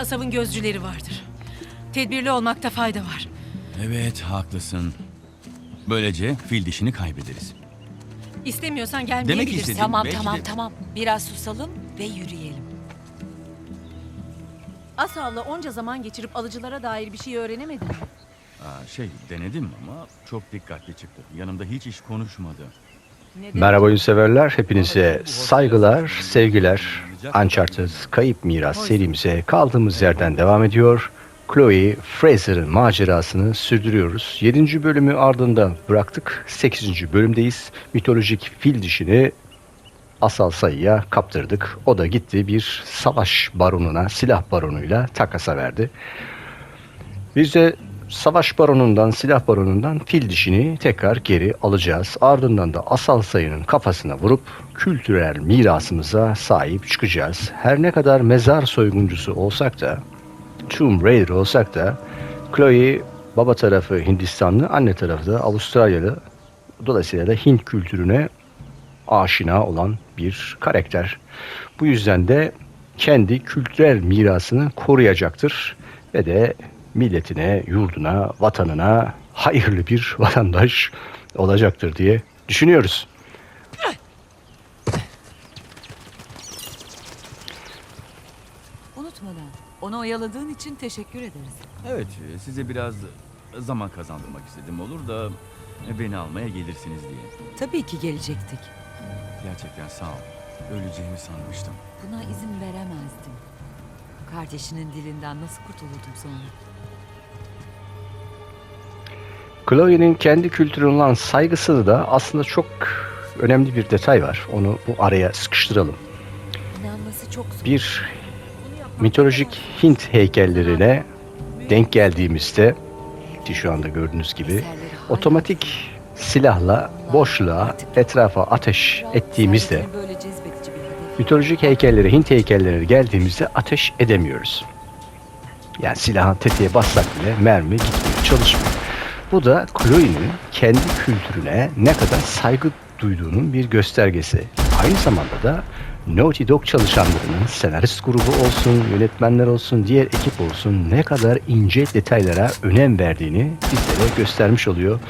Asav'ın gözcüleri vardır. Tedbirli olmakta fayda var. Evet haklısın. Böylece fil dişini kaybederiz. İstemiyorsan Demek gelmeyebilirsin. Tamam belki tamam de- tamam. Biraz susalım ve yürüyelim. Asav'la onca zaman geçirip alıcılara dair bir şey öğrenemedin mi? Aa, şey denedim ama çok dikkatli çıktı. Yanımda hiç iş konuşmadı. Merhaba oyun severler. Hepinize saygılar, sevgiler. Uncharted Kayıp Miras serimize kaldığımız yerden devam ediyor. Chloe Fraser'ın macerasını sürdürüyoruz. 7. bölümü ardında bıraktık. 8. bölümdeyiz. Mitolojik fil dişini asal sayıya kaptırdık. O da gitti bir savaş baronuna, silah baronuyla takasa verdi. Biz de savaş baronundan, silah baronundan fil dişini tekrar geri alacağız. Ardından da asal sayının kafasına vurup kültürel mirasımıza sahip çıkacağız. Her ne kadar mezar soyguncusu olsak da, Tomb Raider olsak da, Chloe baba tarafı Hindistanlı, anne tarafı da Avustralyalı. Dolayısıyla da Hint kültürüne aşina olan bir karakter. Bu yüzden de kendi kültürel mirasını koruyacaktır ve de milletine, yurduna, vatanına hayırlı bir vatandaş olacaktır diye düşünüyoruz. Unutmadan onu oyaladığın için teşekkür ederiz. Evet size biraz zaman kazandırmak istedim olur da beni almaya gelirsiniz diye. Tabii ki gelecektik. Gerçekten sağ ol. Öleceğimi sanmıştım. Buna izin veremezdim. Kardeşinin dilinden nasıl kurtulurdum sonra? Chloe'nin kendi kültürüne olan saygısı da aslında çok önemli bir detay var. Onu bu araya sıkıştıralım. Bir mitolojik Hint heykellerine denk geldiğimizde ki şu anda gördüğünüz gibi otomatik silahla boşluğa etrafa ateş ettiğimizde mitolojik heykellere, Hint heykellerine geldiğimizde ateş edemiyoruz. Yani silahın tetiğe bassak bile mermi gitmiyor, çalışmıyor. Bu da Chloe'nin kendi kültürüne ne kadar saygı duyduğunun bir göstergesi. Aynı zamanda da Naughty Dog çalışanlarının senarist grubu olsun, yönetmenler olsun, diğer ekip olsun ne kadar ince detaylara önem verdiğini bizlere göstermiş oluyor.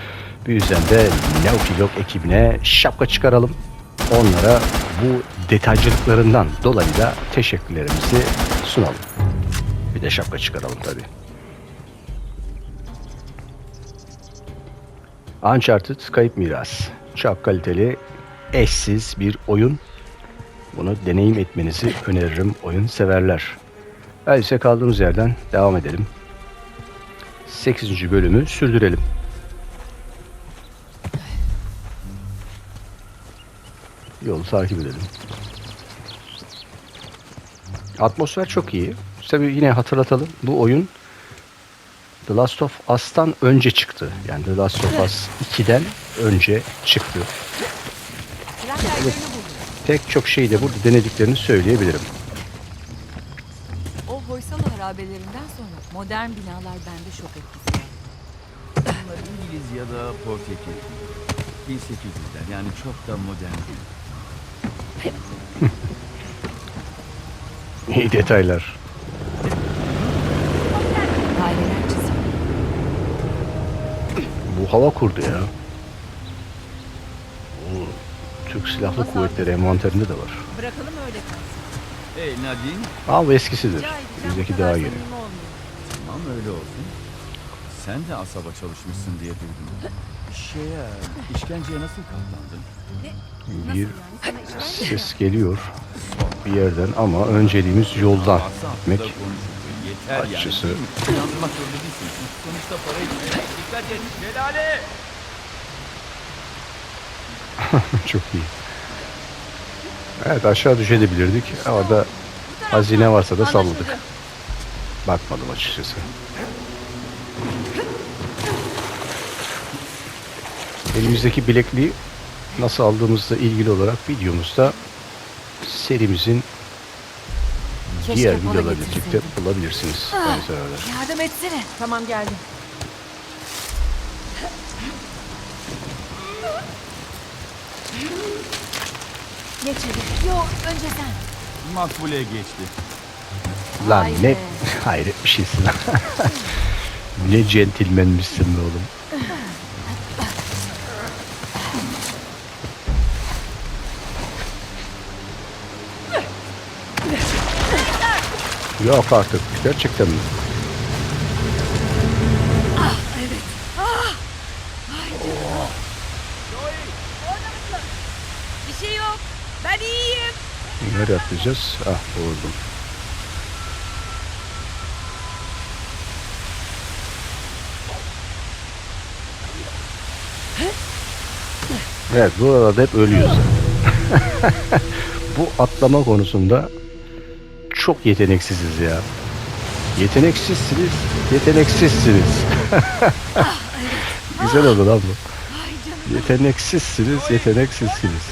Bu yüzden de Naughty Dog ekibine şapka çıkaralım. Onlara bu detaycılıklarından dolayı da teşekkürlerimizi sunalım. Bir de şapka çıkaralım tabii. Uncharted Kayıp Miras. Çok kaliteli, eşsiz bir oyun. Bunu deneyim etmenizi öneririm oyun severler. Öyleyse kaldığımız yerden devam edelim. 8. bölümü sürdürelim. Yolu takip edelim. Atmosfer çok iyi. Tabii yine hatırlatalım. Bu oyun The Last of Us'tan önce çıktı. Yani The Last of Us 2'den önce çıktı. Pek çok şeyi de burada denediklerini söyleyebilirim. O Hoysal harabelerinden sonra modern binalar bende şok etkisi yarattı. Bunlar İngiliz ya da Portekiz. 1800'ler yani çok da modern değil. İyi detaylar. Hava kurdu ya. Bu Türk Silahlı Kuvvetleri envanterinde de var. Bırakalım öyle kalsın. Hey Nadine, Ama eskisidir. Rica edeceğim, Bizdeki bu kadar daha yeni. samimi olmayın. tamam öyle olsun. Sen de asaba çalışmışsın diye duydum. Şeye, işkenceye nasıl katlandın? Nasıl Bir yani? Sana işkence mi ses geliyor bir yerden ama önceliğimiz yoldan gitmek. konuşuldu. Yeter Açıkçası- yani. İnandırmak zorunda değilsin. Sonuçta para için. Dikkat et. Şelale! Çok iyi. Evet aşağı düşebilirdik. Orada hazine varsa da salladık. Bakmadım açıkçası. Elimizdeki bilekliği nasıl aldığımızla ilgili olarak videomuzda serimizin diğer kola videoları getirseydim. çekip bulabilirsiniz. sayın severler. Yardım etsene. Tamam geldim. Geç hadi. Yok önce sen. Makbule geçti. Lan Vay ne be. hayret bir şeysin. ne centilmenmişsin be oğlum. Yok artık. Gerçekten mi? Bir şey yok. Ben iyiyim. Nereye atlayacağız? Ah buldum. Evet bu arada hep ölüyoruz. bu atlama konusunda çok yeteneksiziz ya. Yeteneksizsiniz, yeteneksizsiniz. Güzel oldu lan bu. Yeteneksizsiniz, yeteneksizsiniz.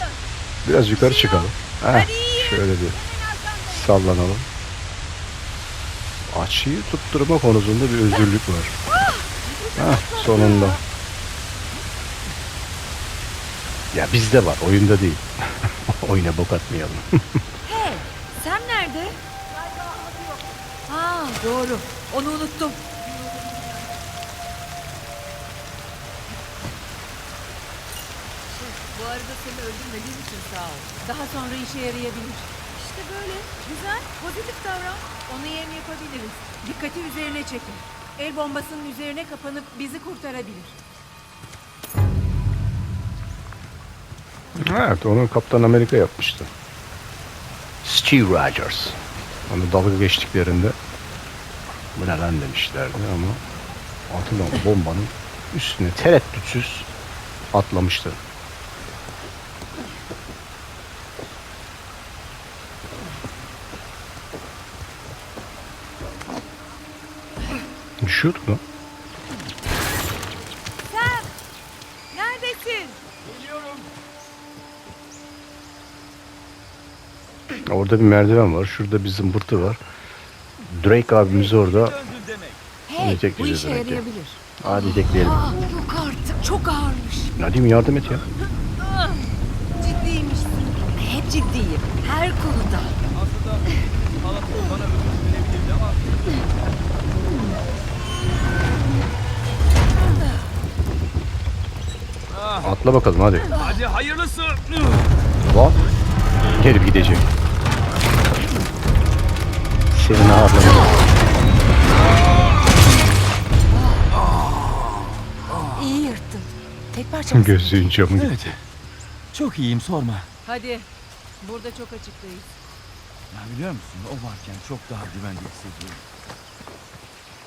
Biraz yukarı çıkalım. Heh, şöyle bir sallanalım. Açıyı tutturma konusunda bir özürlük var. Heh, sonunda. Ya bizde var, oyunda değil. Oyuna bok atmayalım. Hey sen nerede? Ha doğru. Onu unuttum. Bu arada seni öldürmediğim için sağ ol. Daha sonra işe yarayabilir. İşte böyle. Güzel. Pozitif davran. Onu yem yapabiliriz. Dikkati üzerine çekin. El bombasının üzerine kapanıp bizi kurtarabilir. evet, onu Kaptan Amerika yapmıştı. Steve Rogers. Onu dalga geçtiklerinde bu ne lan demişlerdi ama hatırlamam bombanın üstüne tereddütsüz atlamıştı. Düşüyorduk lan. Orada bir merdiven var. Şurada bir zımbırtı var. Drake abimiz orada. Hey bu tekleyeceğiz işe demek ki. yarayabilir. Hadi tekleyelim. Aa, yok artık çok ağırmış. Nadim yardım et ya. Ciddiymişsin. Hep ciddiyim. Her konuda. Aslında halatı bana ödül verebilirdi ama Atla bakalım hadi. hadi hayırlısı. Lan. Gelip gidecek. Senin ağırlığın. İyi yırttın. Tek parça mısın? Gözlüğün camı gitti. Evet. Çok iyiyim sorma. Hadi. Burada çok açıktayız. Ya biliyor musun o varken çok daha güvende hissediyorum.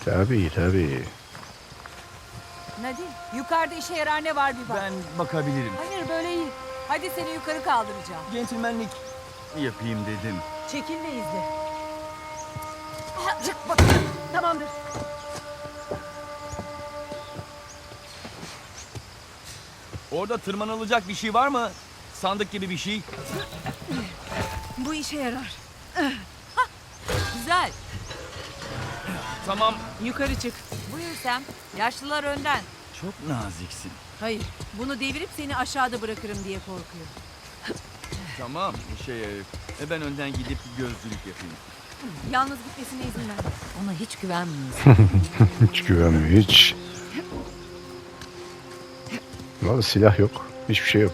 Tabii tabii. Nadim yukarıda işe yarar ne var bir bak. Ben bakabilirim. Hayır böyle iyi. Hadi seni yukarı kaldıracağım. Centilmenlik yapayım dedim. Çekil ve izle. Çık bakalım. Tamamdır. Orada tırmanılacak bir şey var mı? Sandık gibi bir şey. Bu işe yarar. Güzel. Tamam. Yukarı çık. Buyur Sam. Yaşlılar önden. Çok naziksin. Hayır. Bunu devirip seni aşağıda bırakırım diye korkuyorum. Tamam. Şey, e, ben önden gidip gözlülük yapayım. Yalnız gitmesine izin ver. Ona hiç güvenmiyorsun. Hiç güvenmiyor hiç. Valla silah yok. Hiçbir şey yok.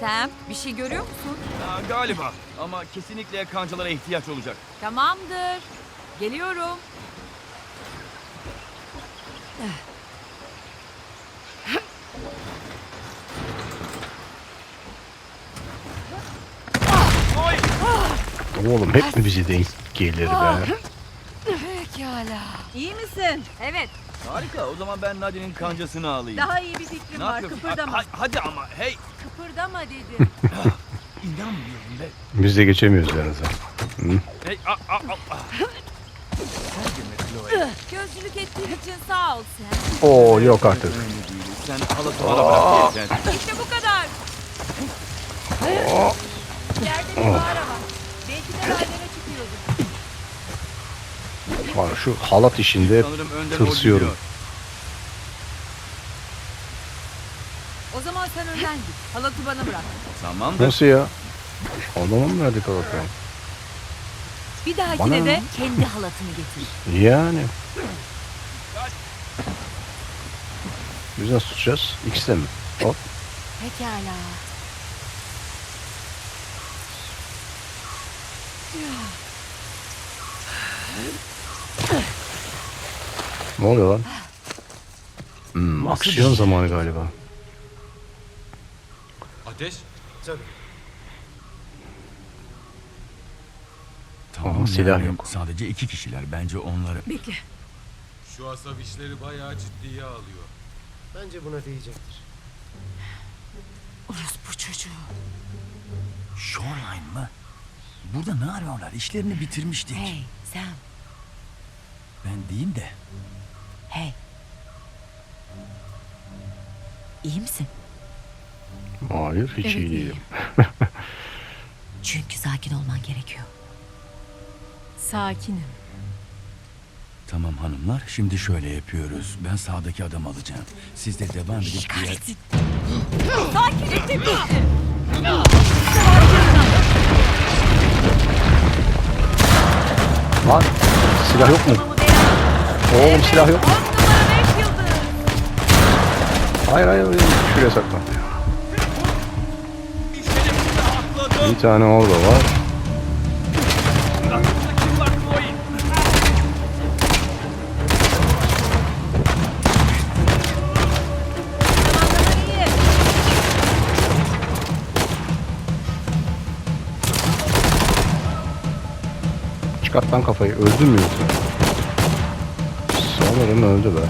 Sam bir şey görüyor musun? Aa, galiba. Ama kesinlikle kancalara ihtiyaç olacak. Tamamdır. Geliyorum. Oğlum hep mi bize denk gelir be? Pekala. İyi misin? Evet. Harika. O zaman ben Nadine'in kancasını alayım. Daha iyi bir fikrim var. yapıyorsun? Kıpırdama. Ha- ha- hadi ama hey. Kıpırdama dedim. İnanmıyorum be. Biz de geçemiyoruz yalnız. Hey, a, a, a, a. Sen girme Chloe. Gözcülük ettiğin için sağ ol Sam. Oo yok artık. Önemli değil. Sen halatı bana bırak. İşte bu kadar. Yerde bir mağara var. Belki de raylara Var şu halat işinde Sanırım tırsıyorum. gidiyor. O zaman sen önden git. Halatı bana bırak. Tamamdır. Nasıl ya? Adama mı verdik halatı? Bir dahakine Bana de kendi halatını getir. Yani. Biz nasıl tutacağız? İkisi de mi? Hop. Pekala. Ne oluyor lan? Hmm, aksiyon zamanı galiba. Ateş? Tamam, Ama silah yani yok. Sadece iki kişiler. Bence onları... Bekle. Şu asab işleri bayağı ciddiye alıyor. Bence buna değecektir. Orospu çocuğu. Shoreline mı? Burada ne arıyorlar? İşlerini bitirmiştik. Hey Sam. Ben diyeyim de. Hayır hiç Evet, iyi değilim. Çünkü sakin olman gerekiyor. Sakinim. Tamam hanımlar, şimdi şöyle yapıyoruz. Ben sağdaki adamı alacağım. Siz de devam edip diğer... Sakin et de Lan silah yok mu? Oğlum silah yok. Hayır hayır hayır. Şuraya saklan. Bir tane orada var. Çıkart kafayı. Öldün mü? Sanırım öldü be.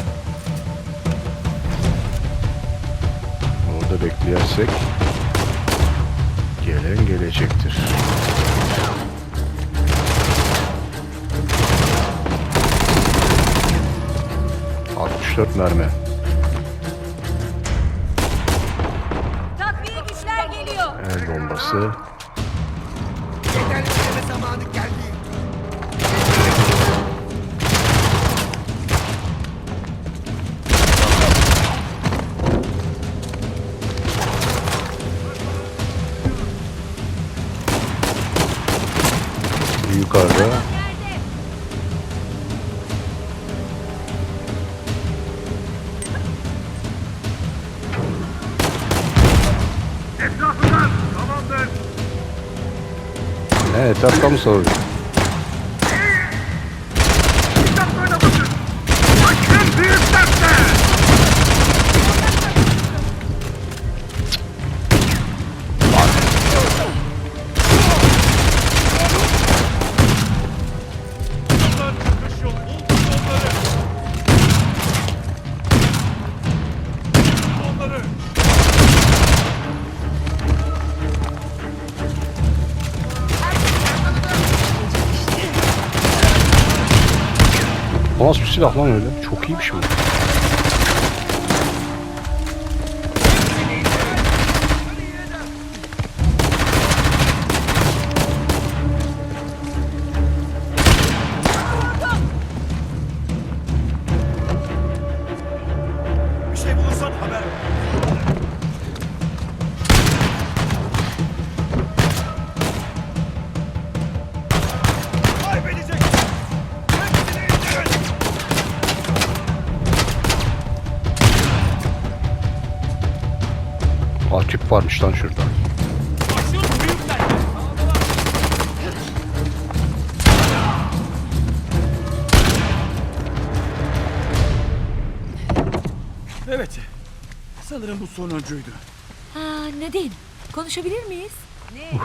Orada bekleyersek gelen gelecektir. ...64 mermi. Takviye güçler geliyor. El bombası. Yukarıda. Ne etrafta mı soruyor? Silah lan öyle? Çok iyi bir şey bu. Tüp varmış lan şurada. Evet. Sanırım bu sonuncuydu. Ha Nadine, konuşabilir miyiz? Ne?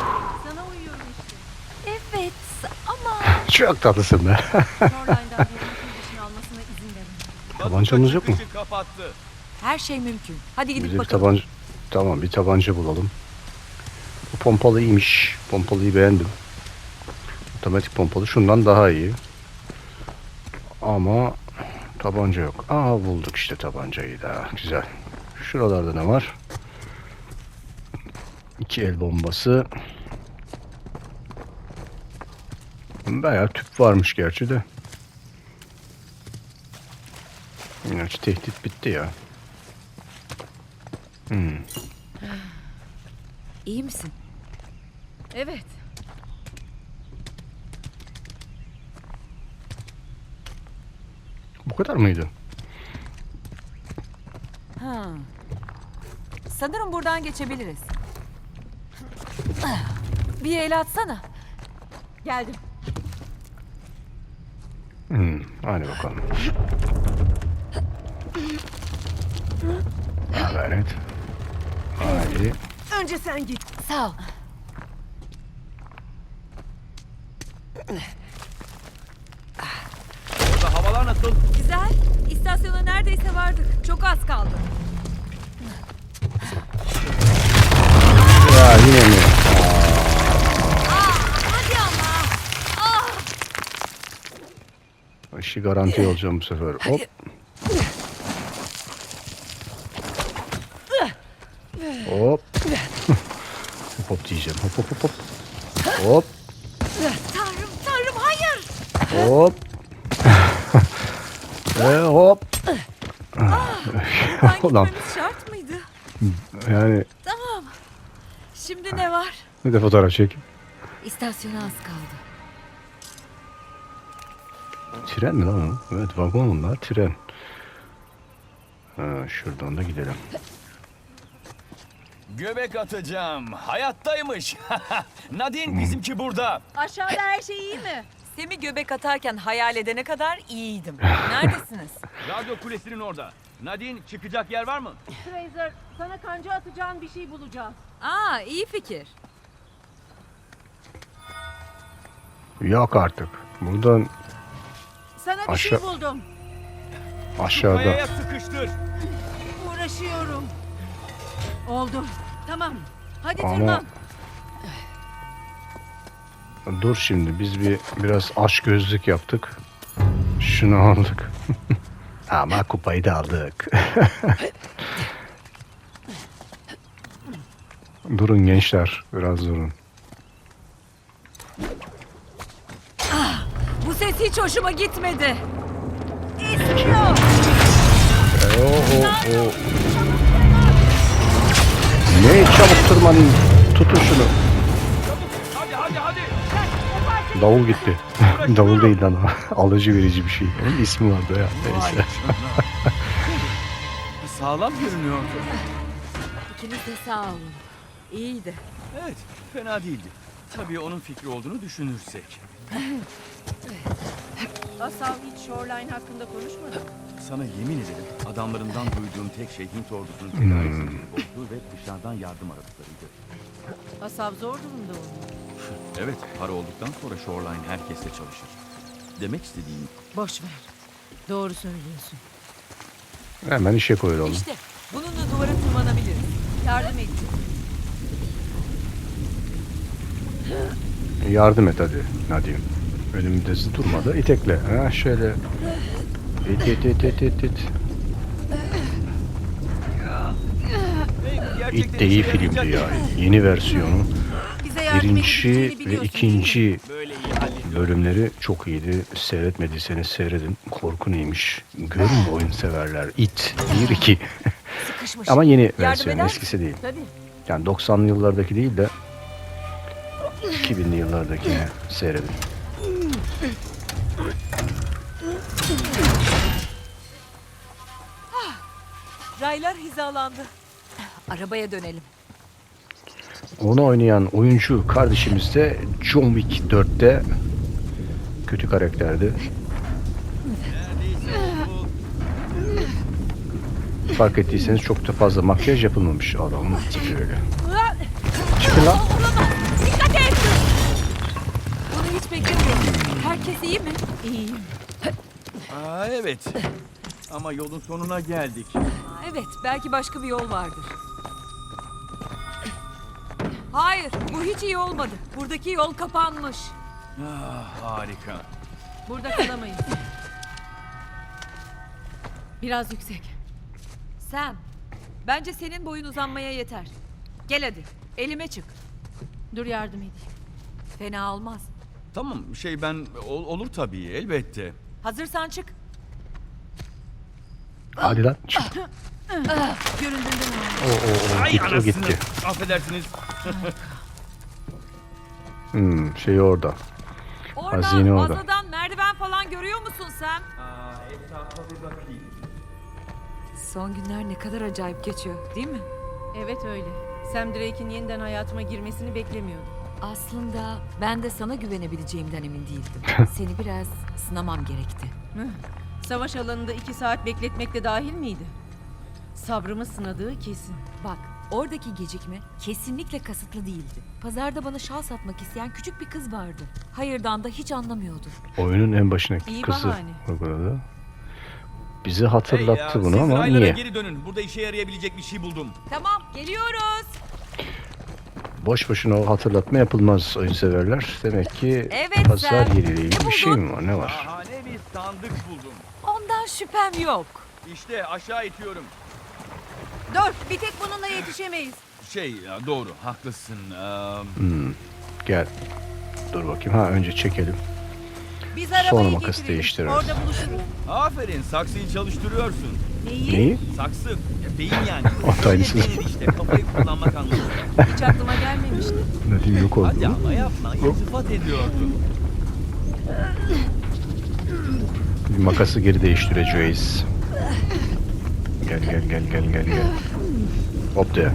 Sana uyuyorum işte. Evet ama... Çok tatlısın be. Dışına almasına izin verin. Tabancamız yok mu? Kapattı. Her şey mümkün. Hadi gidip Bize bir bakalım. tabanca... Tamam bir tabanca bulalım. Bu pompalı iyiymiş. Pompalıyı beğendim. Otomatik pompalı şundan daha iyi. Ama tabanca yok. Aa bulduk işte tabancayı da. Güzel. Şuralarda ne var? İki el bombası. Bayağı tüp varmış gerçi de. Gerçi tehdit bitti ya. Hmm. İyi misin? Evet. Bu kadar mıydı? Ha. Sanırım buradan geçebiliriz. Bir el atsana. Geldim. Hmm. Hadi bakalım. Evet. Hadi. Önce sen git. Sağ ol. Orada havalar nasıl? Güzel. İstasyona neredeyse vardık. Çok az kaldı. Ya yine mi? Hadi ama. İşi garanti olacağım bu sefer. Hop. hop hop diyeceğim. Hop hop hop hop. Hop. Tanrım, tanrım hayır. Hop. Ve hop. Gitmemiz şart mıydı? yani Tamam. Şimdi ne var? bir de fotoğraf çek. İstasyona az kaldı. Tren mi lan o? Evet vagon bunlar tren. Ha, şuradan da gidelim. Göbek atacağım. Hayattaymış. Nadine bizimki burada. Aşağıda her şey iyi mi? Semi göbek atarken hayal edene kadar iyiydim. Neredesiniz? Radyo kulesinin orada. Nadine çıkacak yer var mı? Fraser, sana kanca atacağın bir şey bulacağız. Aa, iyi fikir. Yok artık. Buradan Sana bir Aşağı- şey buldum. aşağıda. Kayaya sıkıştır. Uğraşıyorum. Oldu. Tamam. Hadi Ama- tırman. Dur şimdi biz bir biraz aç gözlük yaptık. Şunu aldık. Ama kupayı da aldık. durun gençler. Biraz durun. Bu ses hiç hoşuma gitmedi. O, o, o. Ne çabuk tırmanın. Tutun şunu. Davul gitti. Davul değil lan o. Alıcı verici bir şey. Onun ismi vardı ya. Neyse. Sağlam görünüyordu. İkiniz de sağ olun. İyiydi. Evet, fena değildi. Tabii onun fikri olduğunu düşünürsek. Asal hiç shoreline hakkında konuşmadı. Sana yemin ederim adamlarından duyduğum tek şey Hint ordusunun tedarisinin bozduğu ve dışarıdan yardım aradıklarıydı. Asal zor durumda oldu. Evet, para olduktan sonra Shoreline herkesle çalışır. Demek istediğim Boş ver. Doğru söylüyorsun. Hemen işe koyulalım. İşte bununla duvara tırmanabiliriz. Yardım et. Yardım et hadi Nadim. Önümde durmadı. İtekle. Ha şöyle. İt it it it it it. İt de iyi filmdi ya. Yeni versiyonu. Birinci ve ikinci bölümleri çok iyiydi. Seyretmediyseniz seyredin. Korku neymiş? Görün oyun severler. It 1 2. Sıkışmış. Ama yeni versiyon eskisi değil. Yani 90'lı yıllardaki değil de 2000'li yıllardakini seyredin. Raylar hizalandı. Arabaya dönelim. Onu oynayan oyuncu kardeşimiz de John Wick 4'te kötü karakterdi. Fark ettiyseniz çok da fazla makyaj yapılmamış adamın tipi öyle. Çıkın lan. Dikkat et! Bunu hiç beklemiyordum. Herkes iyi mi? İyiyim. Aa, evet. Ama yolun sonuna geldik. Evet, belki başka bir yol vardır. Hayır, bu hiç iyi olmadı. Buradaki yol kapanmış. Ah, harika. Burada kalamayız. Biraz yüksek. Sam, bence senin boyun uzanmaya yeter. Gel hadi, elime çık. Dur yardım edeyim. Fena olmaz. Tamam, şey ben ol- olur tabii elbette. Hazırsan çık. Hadi lan. Çık. Göründüğünden O, o, o. Gitti o gitti. Affedersiniz. Hmm, şey orada. Orada Hazine orada. fazladan merdiven falan görüyor musun sen? Son günler ne kadar acayip geçiyor değil mi? Evet öyle. Sam Drake'in yeniden hayatıma girmesini beklemiyordum. Aslında ben de sana güvenebileceğimden emin değildim. Seni biraz sınamam gerekti. Savaş alanında iki saat bekletmek de dahil miydi? Sabrımı sınadığı kesin. Bak oradaki gecikme kesinlikle kasıtlı değildi. Pazarda bana şal satmak isteyen küçük bir kız vardı. Hayırdan da hiç anlamıyordu. Oyunun en başındaki İyi kızı bahane. burada. Bizi hatırlattı Hey ya, bunu siz ama raylara niye? geri dönün. Burada işe yarayabilecek bir şey buldum. Tamam geliyoruz. Boş boşuna o hatırlatma yapılmaz oyun severler. Demek ki Evet, pazar sen. yeriyle ilgili bir şey mi var? Ne var? Şahane bir sandık buldum. Ondan şüphem yok. İşte aşağı itiyorum. Dur, bir tek bununla yetişemeyiz. Şey ya, doğru haklısın. Ee, Hmm, Gel. Dur bakayım. Ha önce çekelim. Biz Sonra arabayı makası getirelim. değiştiririz. Orada buluşuruz. aferin saksıyı çalıştırıyorsun. Neyi? Neyi? Saksı. Ya, beyin yani. O. Öyle denir işte kafayı kullanmak anlamında. Hiç aklıma gelmemişti. Ne diyeyim yok oldu. Hadi ama yapma. İltifat ediyordun. Bir makası geri değiştireceğiz. Gel gel gel gel gel gel. Hop de.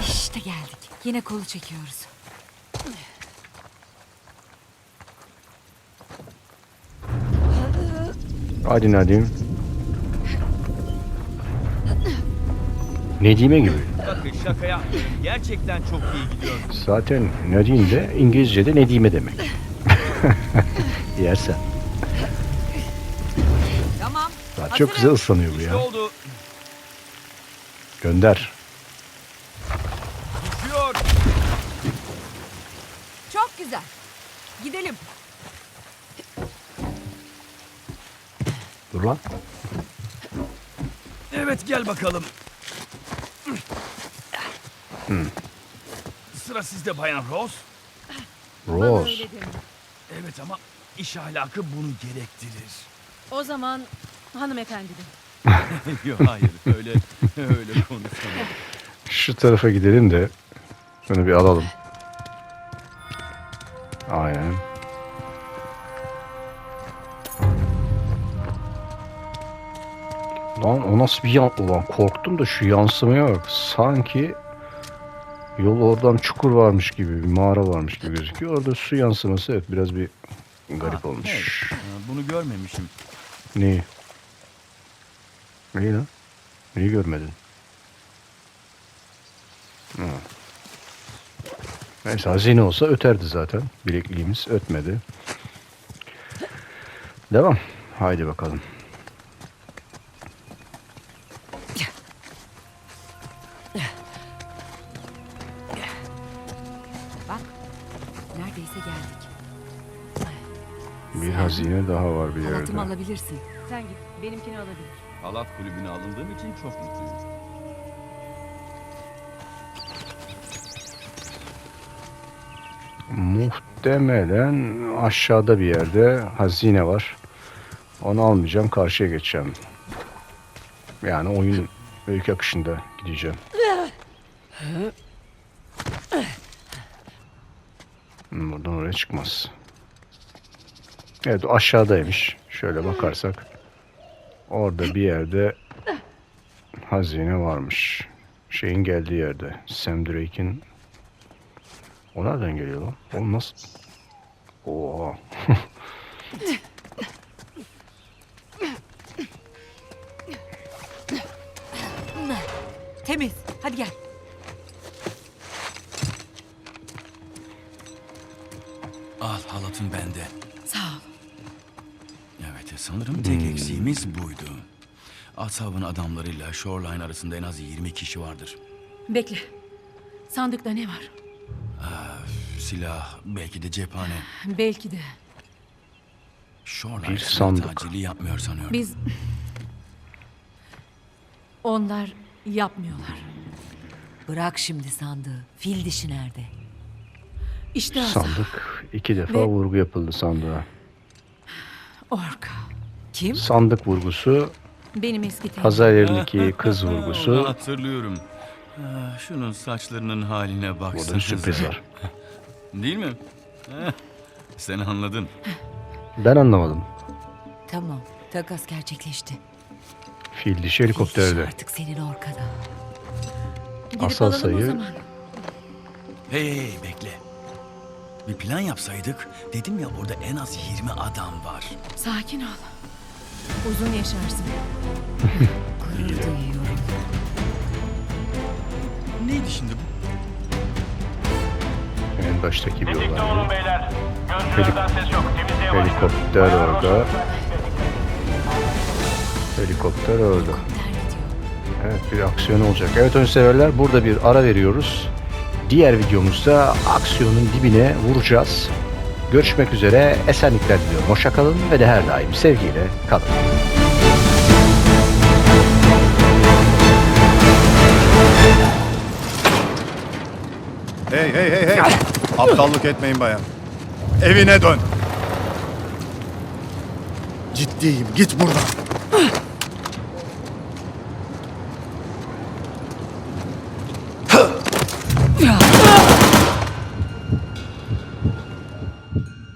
İşte geldik. Yine kolu çekiyoruz. Hadi Nadim. Nedime gibi. Bakın şaka yapmıyorum. Gerçekten çok iyi gidiyorsun. Zaten Nadim de İngilizce'de Nedime demek. Yersen. Tamam. Daha çok güzel ıslanıyor bu İşte ya. oldu. Gönder. Düşüyor. Çok güzel. Gidelim. Dur lan. Evet gel bakalım. Sıra sizde Bayan Rose. Bana Rose. öyle deme. Evet ama iş ahlakı bunu gerektirir. O zaman hanımefendi de. Yok hayır öyle öyle konuşamam. Şu tarafa gidelim de şunu bir alalım. Aynen. Lan o nasıl bir yan... Ulan korktum da şu yansımaya bak. Sanki yol oradan çukur varmış gibi, bir mağara varmış gibi gözüküyor. Orada su yansıması evet biraz bir garip Ha, olmuş. evet. Ee, Bunu görmemişim. Neyi? Neyi lan? Neyi görmedin? Ha. Neyse hazine olsa öterdi zaten. Bilekliğimiz ötmedi. Devam. Haydi bakalım. Hazine daha var bir Halatımı yerde. alabilirsin. Sen git, benimkini alabilir. Halat kulübüne alındığım için çok mutluyum. Muhtemelen aşağıda bir yerde hazine var. Onu almayacağım, karşıya geçeceğim. Yani oyun öykü akışında gideceğim. Hmm, Buradan oraya çıkmaz. Evet aşağıdaymış. Şöyle bakarsak. Orada bir yerde hazine varmış. Şeyin geldiği yerde. Sam Drake'in o nereden geliyor lan? O nasıl? Oha. Temiz. Hadi gel. Al halatın bende. Sanırım tek eksiğimiz buydu. Asabın adamlarıyla Shoreline arasında en az 20 kişi vardır. Bekle. Sandıkta ne var? Silah, belki de cephane. Belki de. Shoreline Bir silah sandık. tacili yapmıyor sanıyorum. Biz... Onlar yapmıyorlar. Bırak şimdi sandığı. Fil dişi nerede? İşte Asa. Sandık. iki defa Ve- vurgu yapıldı sandığa. Orka. Kim? Sandık vurgusu, Benim eski teyzem. pazar yerindeki kız Onu vurgusu. hatırlıyorum. Ah, Şunun saçlarının haline baksana. Burada bir sürpriz var. Değil mi? Eh, Sen anladın. Ben anlamadım. Tamam. Takas gerçekleşti. Fil dişi helikopterde. Artık senin orkada. Gidip Asal alalım o sayı- zaman. Hey hey hey, bekle. Bir plan yapsaydık. Dedim ya orada en az 20 adam var. Sakin ol. Uzun yaşarsın. Gurur duyuyorum. Neydi şimdi bu? En baştaki bir olay. olun beyler. Gözcülerden ses yok. Temizliğe. Helikopter orada. Helikopter orada. Evet bir aksiyon olacak. Evet ön severler burada bir ara veriyoruz. Diğer videomuzda aksiyonun dibine vuracağız. Görüşmek üzere. Esenlikler diliyorum. Hoşça kalın ve de her daim sevgiyle kalın. Hey hey hey hey. Aptallık etmeyin bayan. Evine dön. Ciddiyim. Git buradan.